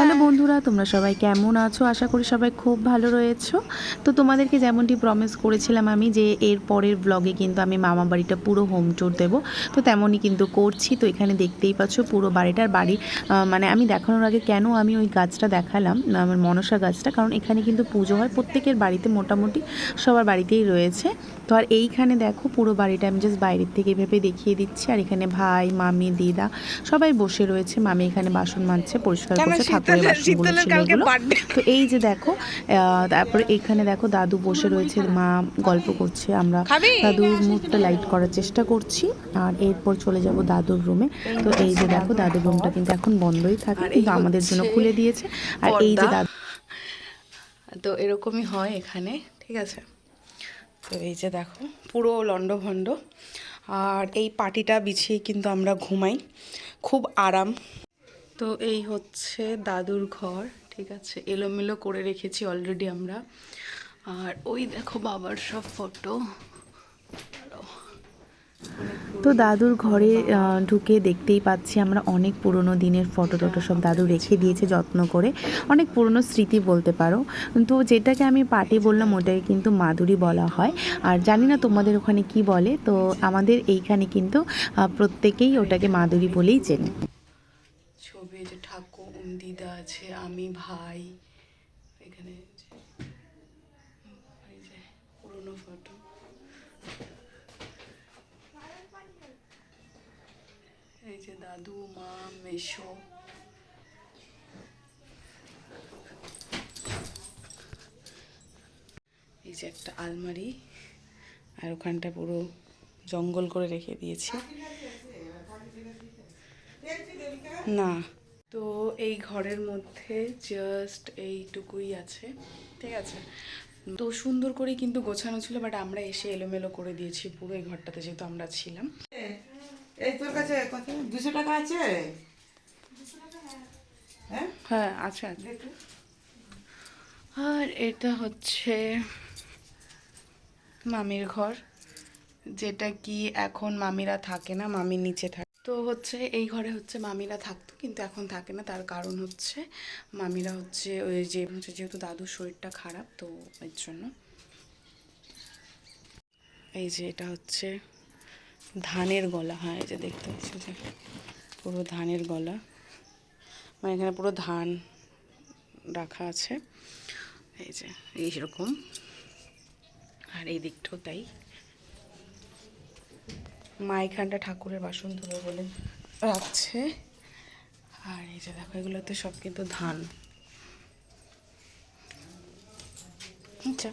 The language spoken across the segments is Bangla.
হ্যালো বন্ধুরা তোমরা সবাই কেমন আছো? আশা করি সবাই খুব ভালো রয়েছো। তো তোমাদেরকে যেমনটি প্রমিস করেছিলাম আমি যে এর পরের ব্লগে কিন্তু আমি মামা বাড়িটা পুরো হোম ট্যুর দেবো। তো তেমনই কিন্তু করছি। তো এখানে দেখতেই পাচ্ছ পুরো বাড়িটার বাড়ি। মানে আমি দেখানোর আগে কেন আমি ওই গাছটা দেখালাম? আমার মনসা গাছটা। কারণ এখানে কিন্তু পুজো হয় প্রত্যেকের বাড়িতে মোটামুটি সবার বাড়িতেই রয়েছে। তো আর এইখানে দেখো পুরো বাড়িটা আমি জাস্ট বাইরের থেকে ভেবে দেখিয়ে দিচ্ছি। আর এখানে ভাই মামি দিদা সবাই বসে রয়েছে। মামি এখানে বাসন মাজছে পরিষ্কার করছে শীতলের বাসনগুলো ছিল এগুলো। তো এই যে দেখো তারপরে এখানে দেখো দাদু বসে রয়েছে মা গল্প করছে আমরা দাদুর মুখটা লাইট করার চেষ্টা করছি আর এরপর চলে যাব দাদুর রুমে তো এই যে দেখো দাদুর রুমটা কিন্তু এখন বন্ধই থাকে কিন্তু আমাদের জন্য খুলে দিয়েছে। আর এই যে দাদু তো এরকমই হয় এখানে ঠিক আছে? তো এই যে দেখো পুরো লন্ডভন্ড আর এই পাটিটা বিছিয়ে কিন্তু আমরা ঘুমাই। খুব আরাম। তো এই হচ্ছে দাদুর ঘর, ঠিক আছে? এলোমেলো করে রেখেছি অলরেডি আমরা। আর ওই দেখো বাবার সব ফটো তো দাদুর ঘরে ঢুকে দেখতেই পাচ্ছি আমরা অনেক পুরনো দিনের ফটো টটো সব দাদু রেখে দিয়েছে যত্ন করে। অনেক পুরনো স্মৃতি বলতে পারো। তো যেটাকে আমি পার্টি বললাম ওটাকে কিন্তু মাধুরী বলা হয়। আর জানি না তোমাদের ওখানে কি বলে, তো আমাদের এইখানে কিন্তু প্রত্যেকেই ওটাকে মাধুরী বলেই চেনে। দিদা আছে, আমি ভাই। এখানে পুরনো ফটো এই যে দাদু, মা, মেশো। এই যে একটা আলমারি, আর ওখানটা পুরো জঙ্গল করে রেখে দিয়েছি। না তো এই ঘরের মধ্যে জাস্ট এইটুকুই আছে। ঠিক আছে? তো সুন্দর করে কিন্তু গোছানো ছিল বাট আমরা এসে এলোমেলো করে দিয়েছি পুরো এই ঘরটাতে যেহেতু আমরা ছিলাম। এই তোর কাছে কত? দুশো টাকা আছে? হ্যাঁ? হ্যাঁ আছে আছে। আর এটা হচ্ছে মামির ঘর যেটা কি এখন মামিরা থাকে না মামির নিচে থাকে। তো হচ্ছে এই ঘরে হচ্ছে মামিরা থাকতো, কিন্তু এখন থাকে না। তার কারণ হচ্ছে মামিরা হচ্ছে ওই যে হচ্ছে যেহেতু দাদুর শরীরটা খারাপ, তো এর জন্য। এই যে এটা হচ্ছে ধানের গলা হ্যাঁ এই যে দেখতে পাচ্ছি যে পুরো ধানের গলা। মানে এখানে পুরো ধান রাখা আছে। এই যে এইরকম আর এই দিকটাও তাই। মা এখানটা ঠাকুরের বাসন ধুলো বলে রাখছে। আর এই যে দেখো, এগুলোতে সব কিন্তু ধান। আচ্ছা।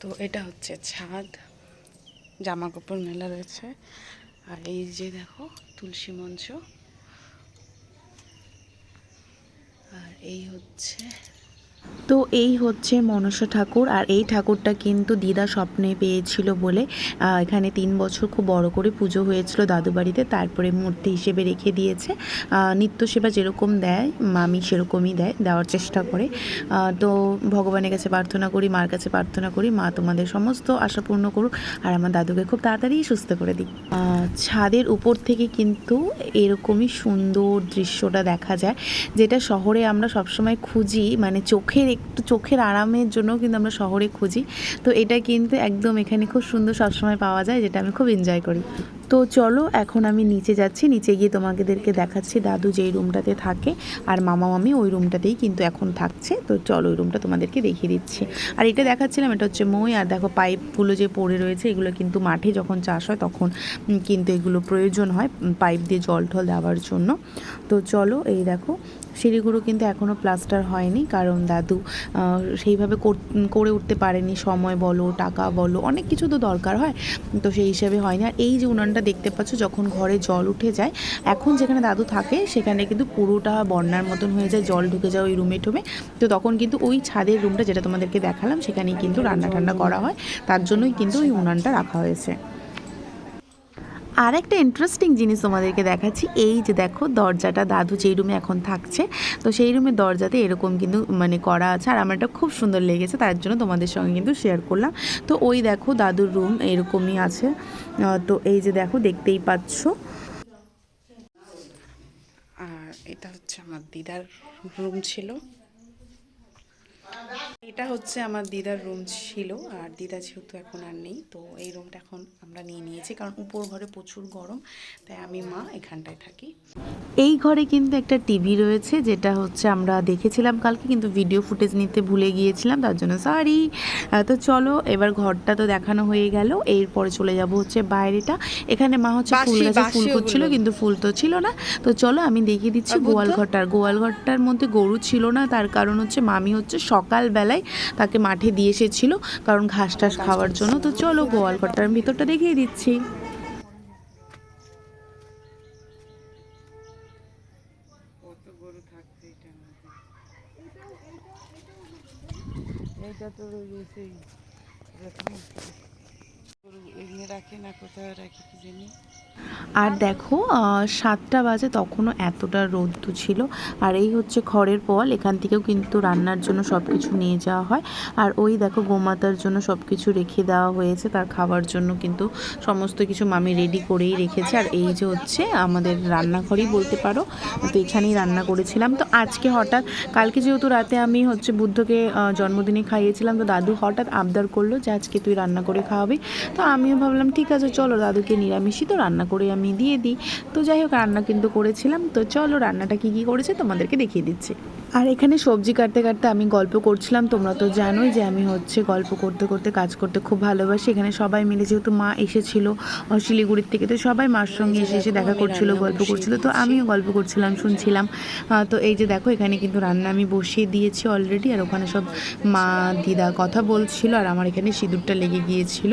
তো এটা হচ্ছে ছাদ। জামা কাপড় মেলা রয়েছে। আর এই যে দেখো, তুলসী মঞ্চ। আর এই হচ্ছে তো এই হচ্ছে মনসা ঠাকুর আর এই ঠাকুরটা কিন্তু দিদা স্বপ্নে পেয়েছিল বলে এখানে তিন বছর খুব বড় করে পুজো হয়েছিল দাদু বাড়িতে তারপরে মূর্তি হিসেবে রেখে দিয়েছে। নিত্য সেবা যেরকম দেয় মামি সেরকমই দেয় দেওয়ার চেষ্টা করে। তো ভগবানের কাছে প্রার্থনা করি মার কাছে প্রার্থনা করি মা তোমাদের সমস্ত আশা পূর্ণ করুক আর আমার দাদুকে খুব তাড়াতাড়ি সুস্থ করে আহ, ছাদের উপর থেকে কিন্তু এরকমই সুন্দর দৃশ্যটা দেখা যায় যেটা শহরে আমরা সবসময় খুঁজি মানে চোখের একটু চোখের আরামের জন্য কিন্তু আমরা শহরে খুঁজি। তো এটা কিন্তু একদম এখানে খুব সুন্দর সবসময় পাওয়া যায়, যেটা আমি খুব এনজয় করি। তো চলো, এখন আমি নিচে যাচ্ছি। নিচে গিয়ে তোমাদেরকে দেখাচ্ছি, দাদু যেই রুমটাতে থাকে আর মামা মামি ওই রুমটাতেই কিন্তু এখন থাকছে। তো চলো, ওই রুমটা তোমাদেরকে দেখিয়ে দিচ্ছি। আর এটা দেখাচ্ছিলাম, এটা হচ্ছে মই আর দেখো পাইপগুলো যে পড়ে রয়েছে, এগুলো কিন্তু মাঠে যখন চাষ হয় তখন কিন্তু এগুলো প্রয়োজন হয় পাইপ দিয়ে জল টল দেওয়ার জন্য। তো চলো, এই দেখো, সিঁড়িগুলো কিন্তু এখনও প্লাস্টার হয়নি, কারণ দাদু সেইভাবে করে উঠতে পারেনি। সময় বলো, টাকা বলো, অনেক কিছু তো দরকার হয়। তো সেই হিসাবে হয়নি আর এই যে উনানটা দেখতে পাচ্ছ, যখন ঘরে জল উঠে যায়, এখন যেখানে দাদু থাকে, সেখানে কিন্তু পুরোটা বন্যার মতন হয়ে যায়, জল ঢুকে যায় ওই রুমে টুমে তো তখন কিন্তু ওই ছাদের রুমটা যেটা তোমাদেরকে দেখালাম, সেখানেই কিন্তু রান্না টান্না করা হয়। তার জন্যই কিন্তু ওই উনানটা রাখা হয়েছে। আর একটা ইন্টারেস্টিং জিনিস তোমাদেরকে দেখাচ্ছি। এই যে দেখো, দরজাটা দাদু যেই রুমে এখন থাকছে, তো সেই রুমের দরজাতে এরকম কিন্তু মানে করা আছে। আর আমার এটা খুব সুন্দর লেগেছে, তার জন্য তোমাদের সঙ্গে কিন্তু শেয়ার করলাম। তো ওই দেখো, দাদুর রুম এরকমই আছে। তো এই যে দেখো, দেখতেই পাচ্ছ। আর এটা হচ্ছে আমার দিদার রুম ছিল। এটা হচ্ছে আমার দিদার রুম ছিল আর দিদা যেহেতু এখন আর নেই তো এই রুমটা এখন আমরা নিয়ে নিয়েছি কারণ উপর ঘরে প্রচুর গরম তাই আমি মা এখানটায় থাকি। এই ঘরে কিন্তু একটা টিভি রয়েছে যেটা হচ্ছে আমরা দেখেছিলাম কালকে কিন্তু ভিডিও ফুটেজ নিতে ভুলে গিয়েছিলাম তার জন্য সরি তো চলো এবার ঘরটা তো দেখানো হয়ে গেল এরপরে চলে যাব হচ্ছে বাইরেটা। এখানে মা হচ্ছে ফুল গাছে ফুল করছিল কিন্তু ফুল তো ছিল না। তো চলো আমি দেখিয়ে দিচ্ছি গোয়াল ঘরটার গোয়াল ঘরটার মধ্যে গরু ছিল না তার কারণ হচ্ছে মামি হচ্ছে সকালবেলায় তাকে মাঠে দিয়ে এসেছিল কারণ ঘাস টাস খাওয়ার জন্য। তো চলো গোয়াল ঘরটার ভিতরটা দেখিয়ে দিচ্ছি। এটা তো ওই সেই এরকম গরু এগিয়ে আর দেখো সাতটা বাজে তখনও এতটা রোদ্দু ছিল। আর এই হচ্ছে খড়ের পল এখান থেকেও কিন্তু রান্নার জন্য সব কিছু নিয়ে যাওয়া হয়। আর ওই দেখো গোমাতার জন্য সব কিছু রেখে দেওয়া হয়েছে, তার খাবার জন্য কিন্তু সমস্ত কিছু মামি রেডি করেই রেখেছে। আর এই যে হচ্ছে আমাদের রান্নাঘরই বলতে পারো, তো এখানেই রান্না করেছিলাম। তো আজকে হঠাৎ, কালকে যেহেতু রাতে আমি হচ্ছে বুদ্ধকে জন্মদিনে খাইয়েছিলাম, তো দাদু হঠাৎ আবদার করল যে আজকে তুই রান্না করে খাওয়াবি। তো আমিও ভাবলাম ঠিক আছে, চলো, দাদুকে নিরামিষই তো রান্না করে আমি দিয়ে দিই। তো যাই হোক, রান্না কিন্তু করেছিলাম। তো চলো, রান্নাটা কী কী করেছে তোমাদেরকে দেখিয়ে দিচ্ছি। আর এখানে সবজি কাটতে কাটতে আমি গল্প করছিলাম, তোমরা তো জানোই যে আমি হচ্ছে গল্প করতে করতে, কাজ করতে খুব ভালোবাসি। এখানে সবাই মিলে যেহেতু মা এসেছিল শিলিগুড়ির থেকে, তো সবাই মার সঙ্গে এসে এসে দেখা করছিল, গল্প করছিল। তো আমিও গল্প করছিলাম, শুনছিলাম। তো এই যে দেখো, এখানে কিন্তু রান্না আমি বসিয়ে দিয়েছি অলরেডি আর ওখানে সব মা, দিদা কথা বলছিল, আর আমার এখানে সিঁদুরটা লেগে গিয়েছিল।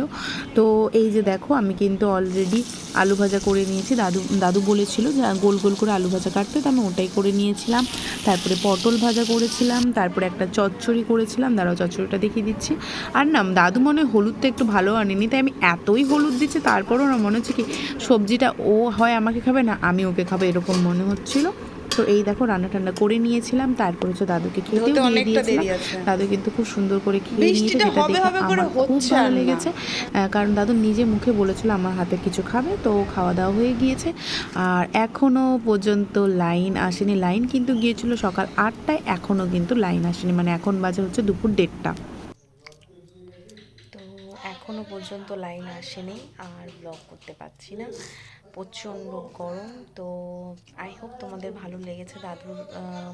তো এই যে দেখো, আমি কিন্তু অলরেডি আলু ভাজা করে নিয়েছি। দাদু দাদু বলেছিল যে গোল গোল করে আলু ভাজা কাটতে, তো আমি ওটাই করে নিয়েছিলাম। তারপরে পটল ভাজা করেছিলাম, তারপরে একটা চচ্চড়ি করেছিলাম, দাঁড়াও চচ্চড়িটা দেখিয়ে দিচ্ছি। আর না, দাদু মনে হলুদটা একটু ভালো আনেনি, তাই আমি এতই হলুদ দিচ্ছি, তারপরও না মনে হচ্ছে কি সবজিটা ও হয় আমাকে খাবে না, আমি ওকে খাব, এরকম মনে হচ্ছিল। তো এই দেখো রান্না টান্না করে নিয়েছিলাম তারপর হচ্ছে দাদুকে খেতেও দিয়ে দিয়েছিলাম। দাদু কিন্তু খুব সুন্দর করে খেয়ে নিয়েছে যেটা দেখে আমার খুব ভালো লেগেছে। কারণ দাদু নিজে মুখে বলেছিল আমার হাতে কিছু খাবে। তো খাওয়া দাওয়া হয়ে গিয়েছে। আর এখনও পর্যন্ত লাইন আসেনি। লাইন কিন্তু গিয়েছিল সকাল আটটায় এখনও কিন্তু লাইন আসেনি। মানে এখন বাজে হচ্ছে দুপুর দেড়টা। তো এখনও পর্যন্ত লাইন আসেনি আর ব্লগ করতে পারছি না। প্রচণ্ড গরম, তো আই হোপ তোমাদের ভালো লেগেছে দাদুর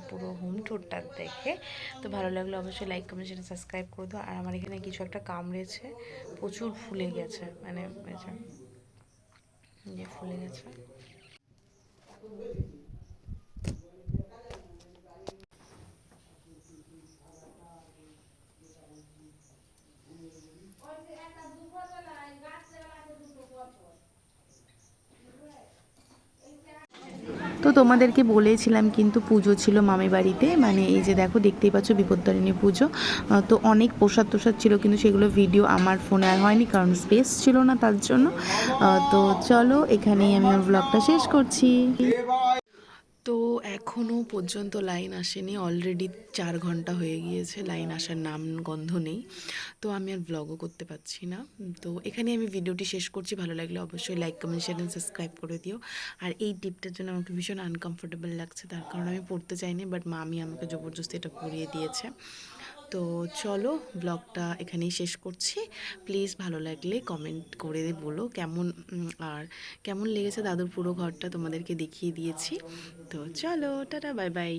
পুরো হোম ট্যুরটা দেখে। তো ভালো লাগলে অবশ্যই লাইক কমেন্ট সেটা সাবস্ক্রাইব করে দাও। আর আমার এখানে কিছু একটা কামড়েছে, প্রচুর ফুলে গেছে মানে যে ফুলে গেছে। তো তোমাদেরকে বলেছিলাম কিন্তু পুজো ছিল মামি বাড়িতে। মানে এই যে দেখো, দেখতেই পাচ্ছ বিপদ্দারিণী পুজো। তো অনেক প্রসাদ তোসাদ ছিল কিন্তু সেগুলো ভিডিও আমার ফোনে আর হয়নি কারণ স্পেস ছিল না তার জন্য। তো চলো এখানেই আমি আমার ব্লগটা শেষ করছি। তো এখনও পর্যন্ত লাইন আসেনি। অলরেডি চার ঘণ্টা হয়ে গিয়েছে, লাইন আসার নাম গন্ধ নেই। তো আমি আর ব্লগও করতে পারছি না। তো এখানে আমি ভিডিওটি শেষ করছি। ভালো লাগলে অবশ্যই like comment share and subscribe করে দিও। আর এই টিপটার জন্য আমাকে ভীষণ আনকমফোর্টেবল লাগছে। তার কারণ আমি পড়তে চাইনি বাট মামি আমাকে জবরদস্তি এটা পরিয়ে দিয়েছে। তো চলো ব্লগটা এখানেই শেষ করছি। প্লিজ ভালো লাগলে কমেন্ট করে বলো কেমন আর কেমন লেগেছে দাদুর পুরো ঘরটা তোমাদেরকে দেখিয়ে দিয়েছি। তো চলো, টাটা বাই বাই